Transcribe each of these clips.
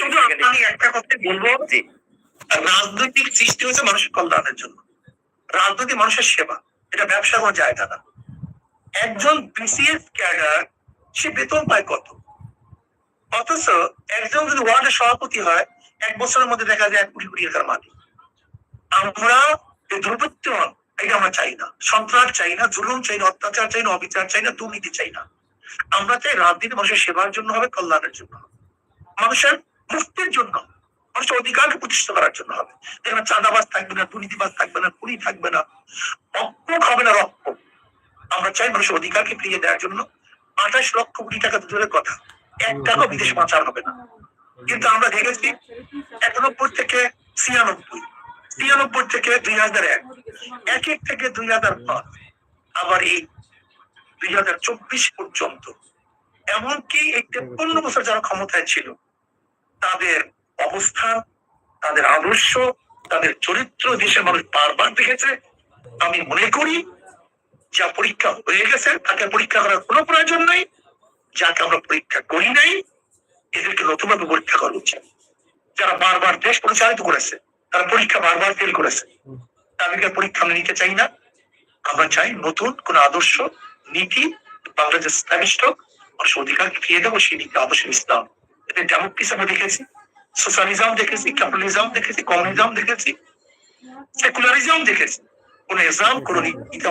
শুধু আমি একটা কথা বলব জি রাজনৈতিক সৃষ্টি হয়েছে মানুষের কল্যাণের জন্য। রাজনৈতিক মানুষের সেবা। এটা ব্যবসার কোনো জায়গা না একজন বিসিএস ক্যাডার সে বেতন পায় কত? অথচ একজন যদি ওয়ার্ডের সভাপতি হয় এক বছরের মধ্যে দেখা যায় এক কোটি কোটি টাকার মালিক। আমরা এই দুর্বৃত্তন এটা আমরা চাই না। সন্ত্রাস চাই না জুলুম চাই না অত্যাচার চাই না অবিচার চাই না দুর্নীতি চাই না। আমরা চাই রাজনীতি মানুষের সেবার জন্য হবে কল্যাণের জন্য মানুষের মুক্তির জন্য মানুষের অধিকারকে প্রতিষ্ঠা করার জন্য হবে। এখানে চাঁদাবাজ থাকবে না দুর্নীতিবাজ থাকবে না খুনি থাকবে না রক্ষক হবে না রক্ষক আমরা চাই মানুষের অধিকারকে ফিরিয়ে দেওয়ার জন্য আঠাশ লক্ষ কোটি টাকা দূরের কথা। এক টাকা বিদেশে পাচার হবে না। কিন্তু আমরা দেখেছি একানব্বই থেকে ছিয়ানব্বই ছিয়ানব্বই থেকে দুই হাজার এক এক এক থেকে দুই হাজার পাঁচ আবার এই দুই হাজার চব্বিশ পর্যন্ত। এমনকি এই তেপ্পন্ন বছর যারা ক্ষমতায় ছিল তাদের অবস্থান, তাদের আদর্শ, তাদের চরিত্র দেশের মানুষ বারবার দেখেছে। আমি মনে করি, যা পরীক্ষা হয়ে গেছে, তাকে পরীক্ষা করার কোনো প্রয়োজন নাই। যাকে আমরা পরীক্ষা করি নাই, এদেরকে নতুনভাবে পরীক্ষা করা উচিত যারা বারবার দেশ পরিচালিত করেছে, তারা পরীক্ষা বারবার ফেল করেছে। তাদেরকে পরীক্ষা আমরা নিতে চাই না। আমরা চাই নতুন কোন আদর্শ, নীতি, বাংলাদেশ স্ট্যাবিস্ট হোক মানুষ অধিকারকে ফিরিয়ে দেবো সেই নীতি আদর্শ ইসলাম। এতে ডেমোক্রেসি আমরা দেখেছি সোশ্যালিজম দেখেছি ক্যাপিটালিজম দেখেছি কমিউনিজম দেখেছি সেকুলারিজম দেখেছি। কোন কোন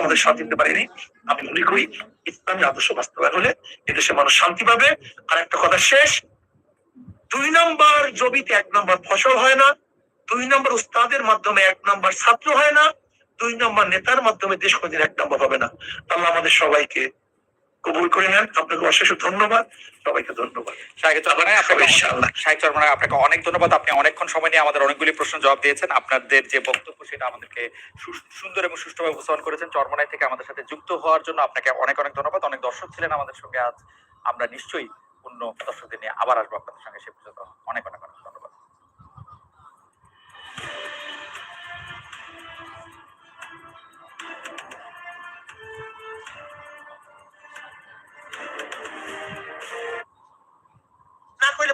আমাদের শান্তি দিতে আমি মনে করি ইসলামী আদর্শ বাস্তবায়ন হলে এদেশে মানুষ শান্তি পাবে। আর একটা কথা শেষ, দুই নম্বর জমিতে এক নম্বর ফসল হয় না, দুই নম্বর উস্তাদের মাধ্যমে এক নম্বর ছাত্র হয় না, দুই নম্বর নেতার মাধ্যমে দেশ কোনদিন এক নম্বর হবে না। আল্লাহ আমাদের সবাইকে কবুল করে নেন। আপনাকে অশেষ ধন্যবাদ। সবাইকে ধন্যবাদ। চরমনাই আপনাকে অনেক ধন্যবাদ। আপনি অনেকক্ষণ সময় নিয়ে আমাদের অনেকগুলি প্রশ্ন জবাব দিয়েছেন। আপনাদের যে বক্তব্য সেটা আমাদেরকে সুন্দর এবং সুষ্ঠুভাবে উপস্থাপন করেছেন। চরমনাই থেকে আমাদের সাথে যুক্ত হওয়ার জন্য আপনাকে অনেক অনেক ধন্যবাদ। অনেক দর্শক ছিলেন আমাদের সঙ্গে আজ। আমরা নিশ্চয়ই অন্য দর্শকদের নিয়ে আবার আসব আপনাদের সঙ্গে সে পর্যন্ত। অনেক অনেক অনেক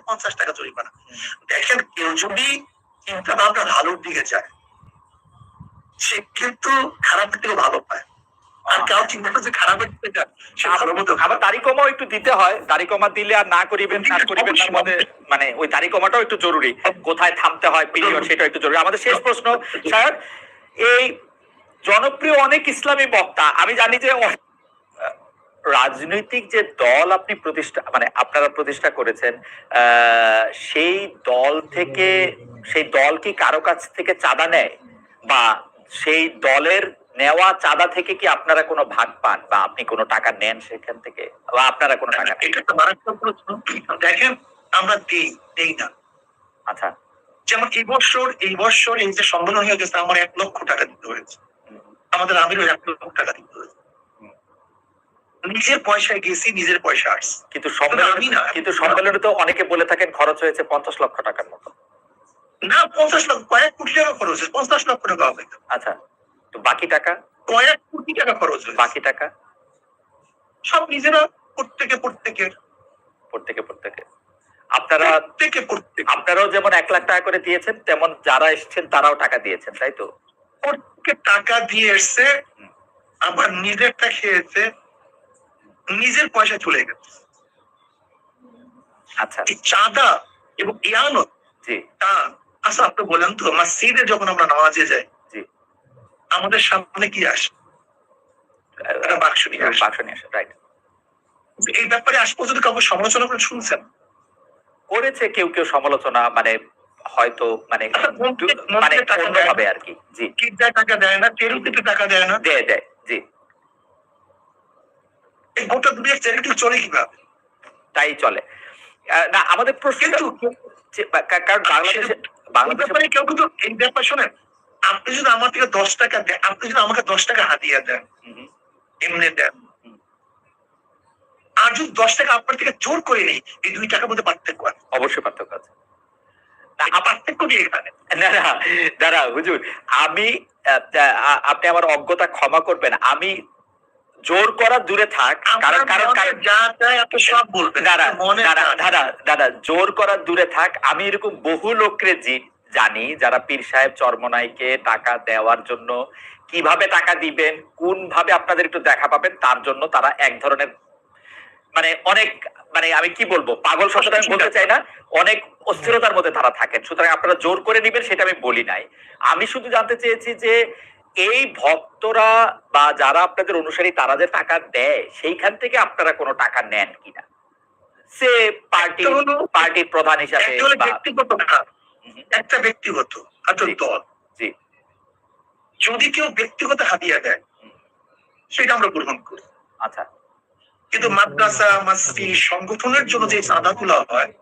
পঞ্চাশ টাকা জরিমানা দেখেন কেউ যদি চিন্তা ভাবনা ভালোর দিকে যায় সে কিন্তু খারাপের থেকে ভালো পায়। আর কেউ চিন্তা করছে খারাপের দিকে যায় সে ভালো মতো আবার দাড়ি কমাও একটু দিতে হয়। দাড়ি কমা দিলে আর না করিবেন না করিবেন তার মধ্যে মানে ওই দাড়ি কমাটাও একটু জরুরি। কোথায় থামতে হয় পিরিয়ড সেটাও একটু জরুরি। আমাদের শেষ প্রশ্ন স্যার এই জনপ্রিয় অনেক ইসলামী বক্তা আমি জানি যে রাজনৈতিক যে দল আপনি প্রতিষ্ঠা মানে আপনারা প্রতিষ্ঠা করেছেন সেই দল থেকে সেই দল কি কারও কাছ থেকে চাঁদা নেয়? বা সেই দলের নেওয়া চাঁদা থেকে কি আপনারা কোনো ভাগ পান? বা আপনি কোনো টাকা নেন সেখান থেকে? বা আপনারা কোনো টাকা এটা তো মারাত্মক প্রশ্ন। দেখেন আমরা দেই দেই না। আচ্ছা। যেমন এই বছর এই বছর এই যে সম্মেলন হয়ে গেছে আমার এক লক্ষ টাকা দিতে হয়েছে। আমাদের আমিরও এক লক্ষ টাকা দিতে হয়েছে। নিজের পয়সায় গেছি নিজের পয়সা আসছি কিন্তু সম্মেলন। কিন্তু সম্মেলনে তো অনেকে বলে থাকেন খরচ হয়েছে পঞ্চাশ লক্ষ টাকার মতো। না পঞ্চাশ লক্ষ কয়েক কোটি টাকা খরচ হয়েছে পঞ্চাশ লক্ষ টাকা হবে। আচ্ছা তো বাকি টাকা? কয়েক কোটি টাকা খরচ হয়েছে। বাকি টাকা? সব নিজেরা প্রত্যেকে প্রত্যেকের। প্রত্যেকে প্রত্যেকে। আপনারা প্রত্যেকে প্রত্যেকে। আপনারাও যেমন এক লাখ টাকা করে দিয়েছেন তেমন যারা এসেছেন তারাও টাকা দিয়েছেন তাই তো? প্রত্যেকে টাকা দিয়ে এসছে আবার নিজেরটা খেয়েছে নিজের পয়সা চলে গেছে। আচ্ছা। চাঁদা এবং ইয়ানত তা আচ্ছা আপনি বলেন তো মসজিদে যখন আমরা নামাজে যাই আমাদের সামনে কি আসে? বাক্স নিয়ে আসে। বাক্স নিয়ে আসেন রাইট এই ব্যাপারে আজ পর্যন্ত কাউকে সমালোচনা করে শুনছেন? করেছে কেউ কেউ সমালোচনা মানে হয়তো মানে আচ্ছা, মানে টাকা দেয়। অন্যভাবে আর কি টাকা দেয় না চ্যারিটিতে টাকা দেয় না। দেয় দেয় জি। এই গোটা দুনিয়ার চ্যারিটি চলে কীভাবে তাই চলে। না আমাদের প্রশ্ন কারণ বাংলাদেশে বাংলাদেশে ব্যাপারে কেউ কিন্তু এই ব্যাপার শোনেন আপনি যদি আমার থেকে দশ টাকা দেন আপনি যদি আমাকে দশ টাকা হাতিয়ে দেন এমনি দেন। আর যদি দশ টাকা আপনার থেকে জোর করে নেই এই দুই টাকার মধ্যে পার্থক্য আছে? অবশ্যই পার্থক্য আছে। পার্থক্য কি এখানে? না না দাঁড়া হুজুর আমি আপনি আমার অজ্ঞতা ক্ষমা করবেন। আমি জোর করা দূরে থাক কারণ কারণ কারণ কারণ যা চায় আপনি সব বলবেন দাদা দাদা দাদা জোর করার দূরে থাক। আমি এরকম বহু লোককে জি- জানি যারা পীর সাহেব চরমনাইকে টাকা দেওয়ার জন্য কীভাবে টাকা দিবেন কোন ভাবে আপনাদের একটু দেখা পাবেন তার জন্য তারা এক ধরনের মানে অনেক মানে আমি কি বলব? পাগল শব্দটা আমি বলতে চাই না। অনেক অস্থিরতার মধ্যে তারা থাকেন। সুতরাং আপনারা জোর করে নিবেন সেটা আমি বলি নাই। আমি শুধু জানতে চেয়েছি যে এই ভক্তরা বা যারা আপনাদের অনুসারী তারা যে টাকা দেয় সেইখান থেকে আপনারা কোনো টাকা নেন কিনা? সে পার্টি পার্টির প্রধান হিসাবে একটা ব্যক্তিগত ব্যাপার। একটা ব্যক্তিগত একটা দল। জি। যদি কেউ ব্যক্তিগত হাদিয়া দেয় সেটা আমরা গ্রহণ করি। আচ্ছা। কিন্তু মাদ্রাসা মাসি সংগঠনের জন্য যে চাঁদাগুলো হয়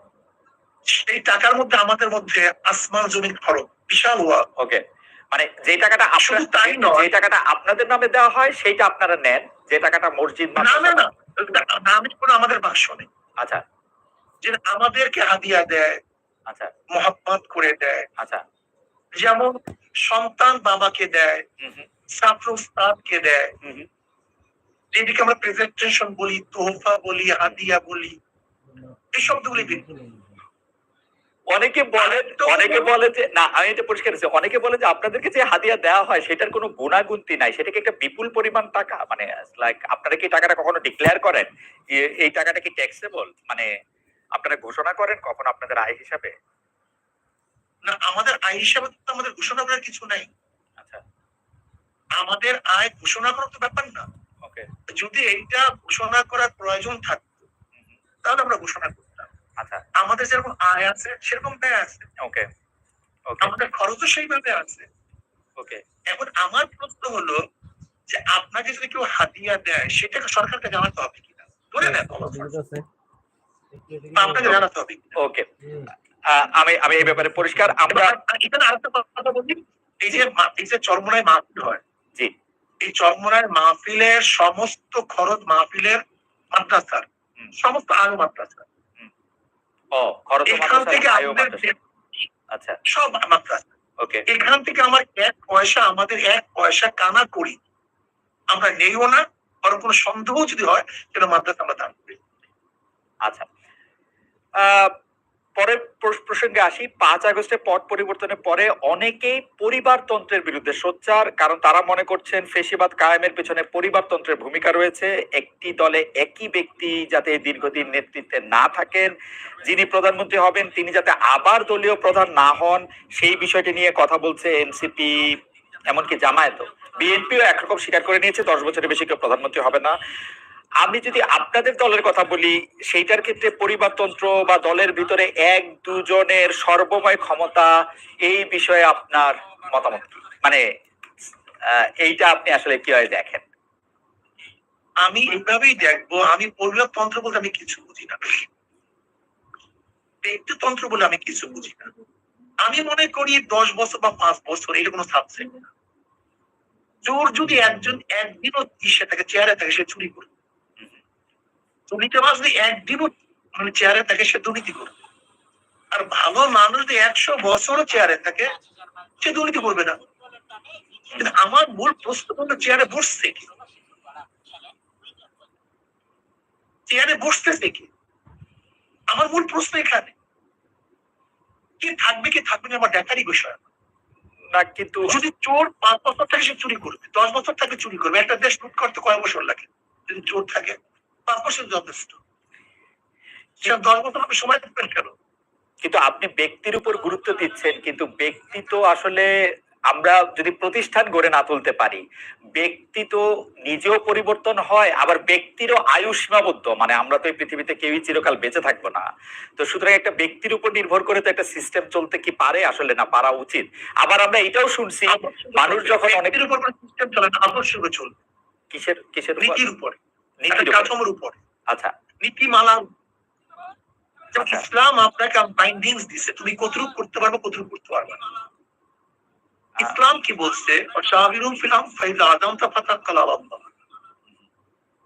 সেই টাকার মধ্যে আমাদের মধ্যে আসমান জমির খরচ বিশাল হওয়া ওকে মানে যে টাকাটা আপনার তাই নয়। যে টাকাটা আপনাদের নামে দেওয়া হয় সেইটা আপনারা নেন। যে টাকাটা মসজিদ না না না। ওটা কোনো আমাদের ভাষ্য নেই। আচ্ছা। যে আমাদেরকে হাদিয়া দেয় আচ্ছা। মহাব্বত করে দেয়। আচ্ছা। যেমন সন্তান বাবাকে দেয় ছাত্র উস্তাদকে দেয়। যেদিকে আমরা প্রেজেন্টেশন বলি তোহফা বলি হাদিয়া বলি এই শব্দগুলি করি। অনেকে বলে অনেকে বলে যে না আমি এটা পরিষ্কার করেছি। অনেকে বলে যে আপনাদেরকে যে হাদিয়া দেওয়া হয় সেটার কোনো গুণাগুন্তি নাই। সেটাকে একটা বিপুল পরিমাণ টাকা মানে লাইক আপনারা কি টাকাটা কখনো ডিক্লেয়ার করেন? এই টাকাটা কি ট্যাক্সেবল মানে আপনারা ঘোষণা করেন কখন আপনাদের আয় হিসাবে? না আমাদের আয় হিসাবে তো আমাদের ঘোষণা করার কিছু নাই। আচ্ছা। আমাদের আয় ঘোষণা করার তো ব্যাপার না। ওকে যদি এইটা ঘোষণা করার প্রয়োজন থাকতো তাহলে আমরা ঘোষণা করতাম। আচ্ছা আমাদের যেরকম আয় আছে সেরকম ব্যয় আছে। ওকে ওকে। আমাদের খরচও সেইভাবে আছে। ওকে। এখন আমার প্রশ্ন হলো যে আপনাকে যদি কেউ হাদিয়া দেয় সেটাকে সরকারকে জানাতে হবে কিনা? ধরে নেন। আপনাকে জানাতে হবে ওকে। আমি আমি এই ব্যাপারে পরিষ্কার আমরা এখানে আরেকটা কথা বলি। এই যে এই যে চরমনায় মাহফিল হয় জি। এই চরমনায় মাহফিলের সমস্ত খরচ মাহফিলের মাদ্রাসার সমস্ত আলো মাদ্রাসা ও খরচ এখান থেকে আচ্ছা। সব মাদ্রাসা এখান থেকে আমার এক পয়সা আমাদের এক পয়সা কানা করি আমরা নেইও না বরং কোনো সন্দেহ যদি হয় সেটা মাদ্রাসা আমরা দান করি। আচ্ছা। আহ, পরের প্রস- প্রসঙ্গে আসি, পাঁচ আগস্টে পট পরিবর্তনের পরে অনেকেই পরিবারতন্ত্রের বিরুদ্ধে সোচ্চার, কারণ তারা মনে করছেন ফেসিবাদ কায়েমের পেছনে পরিবারতন্ত্রের ভূমিকা রয়েছে। একটি দলে একই ব্যক্তি যাতে দীর্ঘদিন নেতৃত্বে না থাকেন, যিনি প্রধানমন্ত্রী হবেন, তিনি যাতে আবার দলীয় প্রধান না হন, সেই বিষয়টি নিয়ে কথা বলছে এনসিপি, এমনকি জামায়াত বিএনপিও একরকম স্বীকার করে নিয়েছে, দশ বছরের বেশি কেউ প্রধানমন্ত্রী হবে না। আমি যদি আপনাদের দলের কথা বলি, সেইটার ক্ষেত্রে পরিবারতন্ত্র বা দলের ভিতরে এক দুজনের সর্বময় ক্ষমতা, এই বিষয়ে আপনার মতামত মানে এইটা আপনি আসলে কীভাবে দেখেন? আমি এইভাবেই দেখব। আমি পরিবারতন্ত্র বলতে আমি কিছু বুঝি না। ব্যক্তিতন্ত্র বলে আমি কিছু বুঝি না। আমি মনে করি দশ বছর বা পাঁচ বছর, এটা কোনো সাবজেক্ট না। চোর যদি একজন একদিনও ইসে থাকে, চেয়ারে থাকে, সে চুরি করবে। দুর্নীতিবাজ যদি একদিনও মানে চেয়ারে থাকে সে দুর্নীতি করবে। আর ভালো মানুষ যদি একশো বছরও চেয়ারে থাকে সে দুর্নীতি করবে না। কিন্তু আমার মূল প্রশ্ন চেয়ারে বসছে কি? চেয়ারে বসতেছে কি? আমার মূল প্রশ্ন এখানে। কি থাকবে কি থাকবে না আমার দেখারই বিষয়। না কিন্তু যদি চোর পাঁচ বছর থাকে সে চুরি করবে। দশ বছর থাকে চুরি করবে। একটা দেশ লুট করতে কয় বছর লাগে? যদি চোর থাকে। যথেষ্ট সে দশ বছর আপনি সময় থাকবেন কেন? কিন্তু আপনি ব্যক্তির উপর গুরুত্ব দিচ্ছেন কিন্তু ব্যক্তি তো আসলে আমরা যদি প্রতিষ্ঠান গড়ে না তুলতে পারি ব্যক্তি তো নিজেও পরিবর্তন হয় আবার ব্যক্তিরও আয়ু সীমাবদ্ধ মানে আমরা তো এই পৃথিবীতে কেউই চিরকাল বেঁচে থাকব না। তো সুতরাং একটা ব্যক্তির উপর নির্ভর করে তো একটা সিস্টেম চলতে কি পারে আসলে না পারা উচিত? আবার আমরা এটাও শুনছি মানুষ যখন অনেক উপর সিস্টেম চলে না আদর্শকে চলবে। কিসের কিসের নীতির উপরে। নীতির কাঠামোর উপরে। আচ্ছা। নীতিমালা। যেমন আচ্ছা। ইসলাম আপনাকে বাইন্ডিংস দিছে তুমি কতটুকু করতে পারবে কতটুকু করতে পারবে না। ইসলাম কি বলছে? শাহিরুম ফিলাম ফাইজা আদম কালাম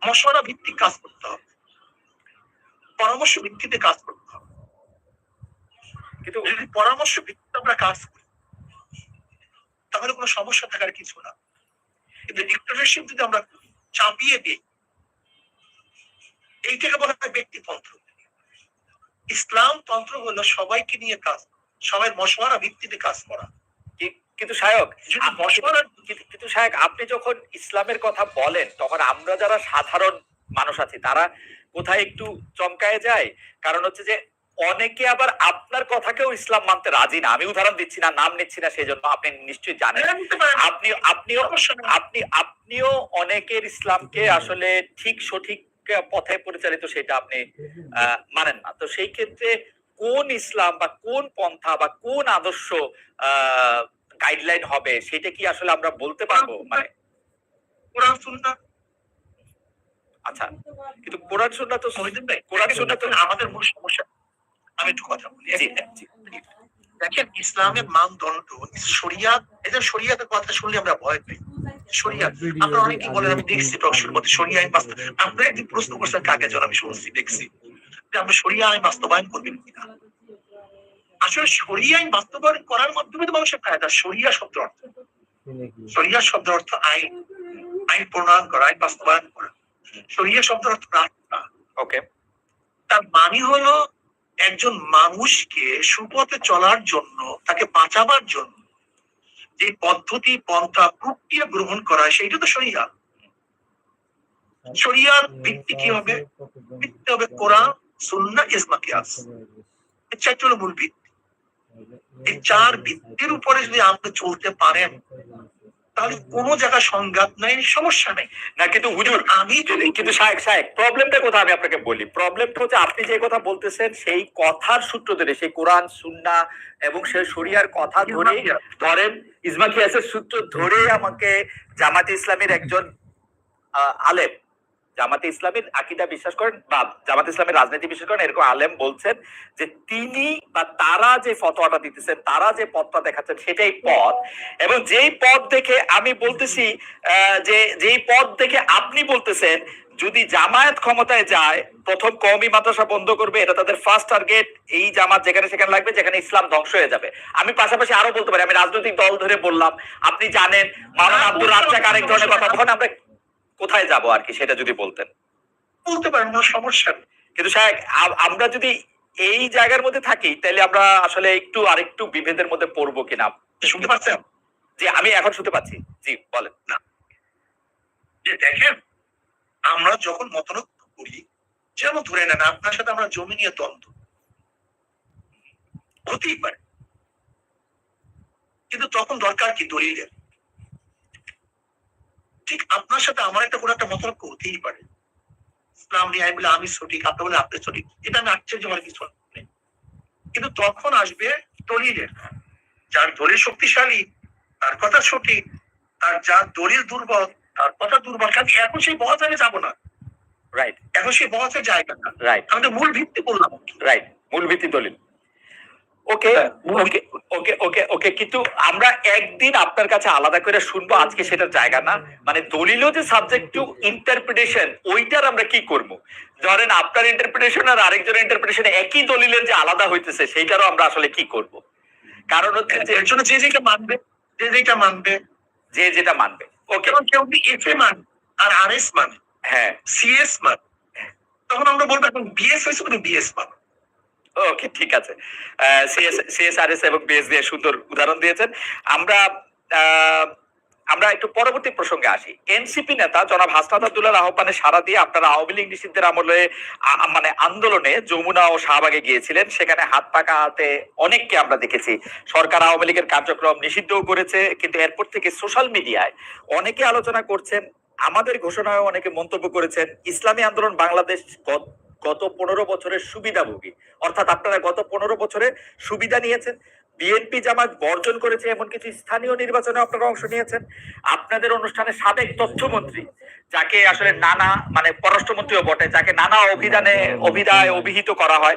মশওয়ারা ভিত্তিক কাজ করতে হবে। পরামর্শ ভিত্তিতে কাজ করতে হবে। কিন্তু যদি পরামর্শ ভিত্তিতে আমরা কাজ করি তাহলে কোনো সমস্যা থাকার কিছু না। কিন্তু ডিক্টেটরশিপ যদি আমরা চাপিয়ে দিই এইটাকে বলা হয় ব্যক্তিতন্ত্র ইসলাম তন্ত্র হলো সবাইকে নিয়ে কাজ সবাই মশওয়ারা ভিত্তিতে কাজ করা। কিন্তু সায়ক কিন্তু সাহেব আপনি যখন ইসলামের কথা বলেন তখন আমরা যারা সাধারণ মানুষ আছি তারা কোথায় একটু চমকায় যায়? কারণ হচ্ছে যে অনেকে আবার আপনার কথাকেও ইসলাম মানতে রাজি না। আমি উদাহরণ দিচ্ছি না নাম নিচ্ছি না সেই জন্য আপনি নিশ্চয়ই জানেন। আপনি আপনিও আপনি আপনিও অনেকের ইসলামকে আসলে ঠিক সঠিক পথে পরিচালিত সেটা আপনি মানেন না। তো সেই ক্ষেত্রে কোন ইসলাম বা কোন পন্থা বা কোন আদর্শ গাইডলাইন হবে সেটা কি আসলে আমরা বলতে পারব? মানে কোরআন সুন্নাহ। আচ্ছা কিন্তু কোরআন সুন্নাহ তো কোরআন সুন্নাহ তো আমাদের মূল সমস্যা আমি একটু কথা বলি। দেখেন ইসলামের মানদণ্ড শরিয়া এদের শরিয়াতের কথা শুনলে আমরা ভয় পাই। শরিয়া আপনারা অনেকে বলেন আমি দেখছি প্রশ্নের মধ্যে শরিয়া আইন বাস্তব। আপনারা একদিন প্রশ্ন করছেন কাকে যেন আমি শুনছি দেখছি। যে আপনি শরিয়া আইন বাস্তবায়ন করবেন কিনা? আসলে শরিয়া আইন বাস্তবায়ন করার মাধ্যমে তো মানুষের ফায়দা। শরিয়া শব্দ অর্থ। শরিয়া শব্দ অর্থ আইন। আইন প্রণয়ন করা আইন বাস্তবায়ন করা। শরিয়া শব্দ অর্থ রাস্তা। ওকে তার মানে হলো একজন মানুষকে সুপথে চলার জন্য তাকে বাঁচাবার জন্য যে পদ্ধতি পন্থা প্রক্রিয়া গ্রহণ করা হয় সেইটা তো শরিয়া। শরিয়ার ভিত্তি কি হবে? ভিত্তি হবে কোরআন সুন্না ইসমা কিয়াস। এই চারটি হলো মূল ভিত্তি। এই চার ভিত্তির উপরে যদি আপনি চলতে পারেন তাহলে কোনো জায়গায় সংঘাত নাই সমস্যা নেই। না কিন্তু হুজুর আমি যদি কিন্তু শায়েক শায়েক প্রবলেমটা কোথায় আমি আপনাকে বলি? প্রবলেমটা হচ্ছে আপনি যে কথা বলতেছেন সেই কথার সূত্র ধরে সেই কোরআন সুন্না এবং সেই শরিয়ার কথা ধরে ধরেন ইসমা খিয়াসের সূত্র ধরে আমাকে জামাতে ইসলামের একজন আলেম জামাতে ইসলামের আকিদা বিশ্বাস করেন বা জামাতে ইসলামের রাজনীতি বিশ্বাস করেন, এরকম আলেম বলছেন যে তিনি বা তারা যে ফতোয়াটা দিতেছেন, তারা যে পথটা দেখাচ্ছেন সেটাই পথ। এবং যেই পথ দেখে আমি বলতেছি যে যেই পথ দেখে আপনি বলতেছেন, যদি জামায়াত ক্ষমতায় যায়, প্রথম কওমি মাদ্রাসা বন্ধ করবে, এটা তাদের ফার্স্ট টার্গেট এই জামাত যেখানে সেখানে লাগবে, যেখানে ইসলাম ধ্বংস হয়ে যাবে। আমি পাশাপাশি আরও বলতে পারি, আমি রাজনৈতিক দল ধরে বললাম, আপনি জানেন, মাওলানা আব্দুল রাজ্জাক আরেক ধরনের কথা তখন আমরা কোথায় যাব আর কি সেটা যদি বলতেন? বলতে পারেন কোনো সমস্যা নেই। কিন্তু সাহেব আমরা যদি এই জায়গার মধ্যে থাকি তাহলে আমরা আসলে একটু আরেকটু বিভেদের মধ্যে পড়ব কিনা? শুনতে পারছেন জি আমি এখন শুনতে পাচ্ছি। জি বলেন। না। যে দেখেন আমরা যখন মতনৈক্য করি যেমন ধরে নেন আপনার সাথে আমরা জমি নিয়ে দ্বন্দ্ব। হতেই পারে। কিন্তু তখন দরকার কি দলিলের? ঠিক আপনার সাথে আমার একটা কোনো একটা মতনৈক্য হতেই পারে। ইসলাম নিয়ে আমি বলে আমি সঠিক আপনি বলে আপনি সঠিক এটা আমি আশ্চর্য হওয়ার কিছু নেই। কিন্তু তখন আসবে দলিলের যার দলিল শক্তিশালী তার কথা সঠিক আর যার দলিল দুর্বল তার কথা দুর্বল কারণ এখন সেই বহাচারে যাব না। রাইট এখন সেই বহাচার জায়গা না। রাইট আমি তো মূল ভিত্তি বললাম রাইট মূল ভিত্তি দলিল। ওকে ওকে ওকে ওকে ওকে কিন্তু আমরা একদিন আপনার কাছে আলাদা করে শুনব আজকে সেটার জায়গা না। মানে দলিলও যে সাবজেক্ট টু ইন্টারপ্রিটেশন ওইটার আমরা কি করব? ধরেন আপনার ইন্টারপ্রিটেশন আর আরেকজনের ইন্টারপ্রিটেশন একই দলিলের যে আলাদা হইতেছে সেইটারও আমরা আসলে কি করব? কারণ হচ্ছে যে এর জন্য যে যেটা মানবে যে যেটা মানবে। যে যেটা মানবে। ওকে কেউ যদি এফ এ মানে আর আর এস মানে হ্যাঁ। সিএস মানে তখন আমরা বলব এখন বিএস হয়েছে তুমি বিএস মানে। ওকে ঠিক আছে। সিএসআরএস এবং সুন্দর উদাহরণ দিয়েছেন। আমরা আমরা একটু পরবর্তী প্রসঙ্গে আসি। এনসিপি নেতা জনাব হাসনাত আহ্বানে সারা দিয়ে আপনারা আওয়ামী লীগ নিষিদ্ধের আমলে মানে আন্দোলনে যমুনা ও শাহবাগে গিয়েছিলেন। সেখানে হাত পাকা হাতে অনেককে আমরা দেখেছি। সরকার আওয়ামী লীগের কার্যক্রম নিষিদ্ধও করেছে, কিন্তু এরপর থেকে সোশ্যাল মিডিয়ায় অনেকে আলোচনা করছেন, আমাদের ঘোষণায় অনেকে মন্তব্য করেছেন, ইসলামী আন্দোলন বাংলাদেশ গত- পনেরো বছরের সুবিধাভোগী। অর্থাৎ আপনারা গত পনেরো বছরে সুবিধা নিয়েছেন। বিএনপি জামাত বর্জন করেছে এমন কিছু স্থানীয় নির্বাচনে আপনারা অংশ নিয়েছেন। আপনাদের অনুষ্ঠানে সাবেক তথ্যমন্ত্রী, যাকে আসলে নানা মানে পররাষ্ট্রমন্ত্রীও বটে, যাকে নানা অভিধানে, অভিধায় অভিহিত করা হয়,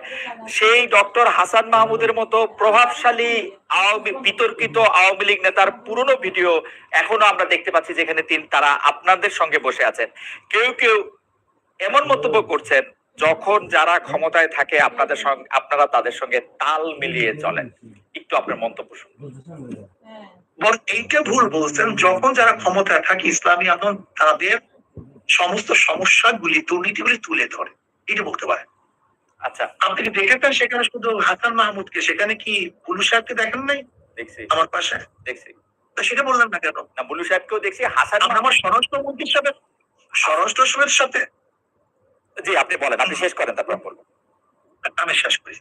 সেই ডক্টর হাসান মাহমুদের মতো প্রভাবশালী আওয়ামী, বিতর্কিত আওয়ামী লীগ নেতার পুরনো ভিডিও এখনও আমরা দেখতে পাচ্ছি, যেখানে তিনি তারা আপনাদের সঙ্গে বসে আছেন। কেউ কেউ এমন মন্তব্য করছেন যখন যারা ক্ষমতায় থাকে আপনাদের সঙ্গে আপনারা তাদের সঙ্গে তাল মিলিয়ে চলেন। একটু আপনার মন্তব্য শুনুন। এইটা ভুল বলছেন যখন যারা ক্ষমতায় থাকে ইসলামী আন্দোলন তাদের সমস্ত সমস্যাগুলি দুর্নীতিগুলি তুলে ধরে। এটা বলতে পারেন। আচ্ছা। আপনি দেখেছেন সেখানে শুধু হাসান মাহমুদকে? সেখানে কি বুলু সাহেবকে দেখেন নাই? দেখছি। আমার পাশে? দেখছি। সেটা বললাম না কেন? না বুলু সাহেবকেও দেখছি হাসান আমরা স্বরাষ্ট্রমন্ত্রীর সাথে স্বরাষ্ট্রের সাথে জি আপনি বলেন আপনি শেষ করেন তারপর বলব। আমি শেষ করি।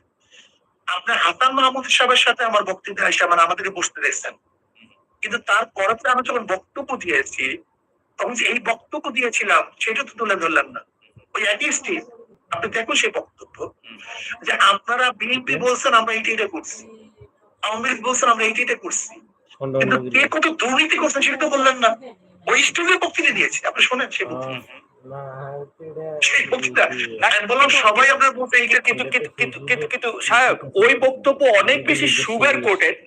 আপনার হাসান মাহমুদ সাহেবের সাথে আমার বক্তব্য এসে মানে আমাদেরকে বসতে দেখছেন। কিন্তু তারপরে আমি যখন বক্তব্য দিয়েছি তখন যে এই বক্তব্য দিয়েছিলাম সেটা তো তুলে ধরলেন না। ওই একই আপনি দেখুন সেই বক্তব্য। যে আপনারা বিএনপি বলছেন আমরা এইটা এটা করছি। আওয়ামী লীগ বলছেন আমরা এইটা এটা করছি কিন্তু কে কত দুর্নীতি করছেন সেটা তো বললেন না। ওই স্টেজে বক্তৃতা দিয়েছে। আপনি শোনেন সেই বক্তৃতা। বক্তৃতা ওই বক্তব্য অনেক বেশি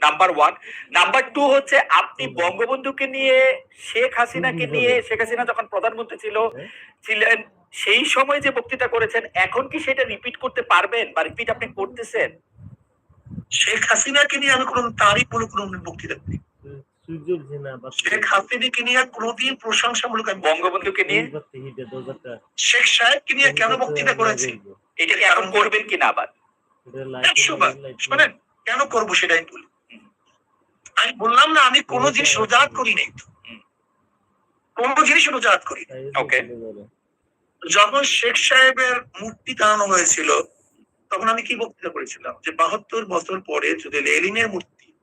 নাম্বার ওয়ান নাম্বার টু হচ্ছে আপনি বঙ্গবন্ধুকে নিয়ে শেখ হাসিনাকে নিয়ে শেখ হাসিনা যখন প্রধানমন্ত্রী ছিল ছিলেন সেই সময় যে বক্তৃতা করেছেন এখন কি সেটা রিপিট করতে পারবেন বা রিপিট আপনি করতেছেন শেখ হাসিনাকে নিয়ে আমি কোনো তারই কোনো বক্তৃতা শেখ হাসিনাকে নিয়ে কোনোদিন প্রশংসামূলক আমি বঙ্গবন্ধুকে নিয়ে শেখ সাহেবকে নিয়ে কেন বক্তৃতা করেছি? এটা কি এখন করবেন কিনা আবার? শোনেন কেন করব সেটাই বলি। আমি বললাম না আমি কোনো জিনিস রোজাত করি নাই। কোনো জিনিস রোজাত করি ওকে। যখন শেখ সাহেবের মূর্তি টানানো হয়েছিল তখন আমি কি বক্তৃতা করেছিলাম? যে বাহাত্তর বছর পরে যদি লেলিনের মূর্তি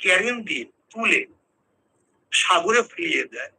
ক্যারিয়ান দিয়ে তুলে সাগরে ফিরিয়ে দেয়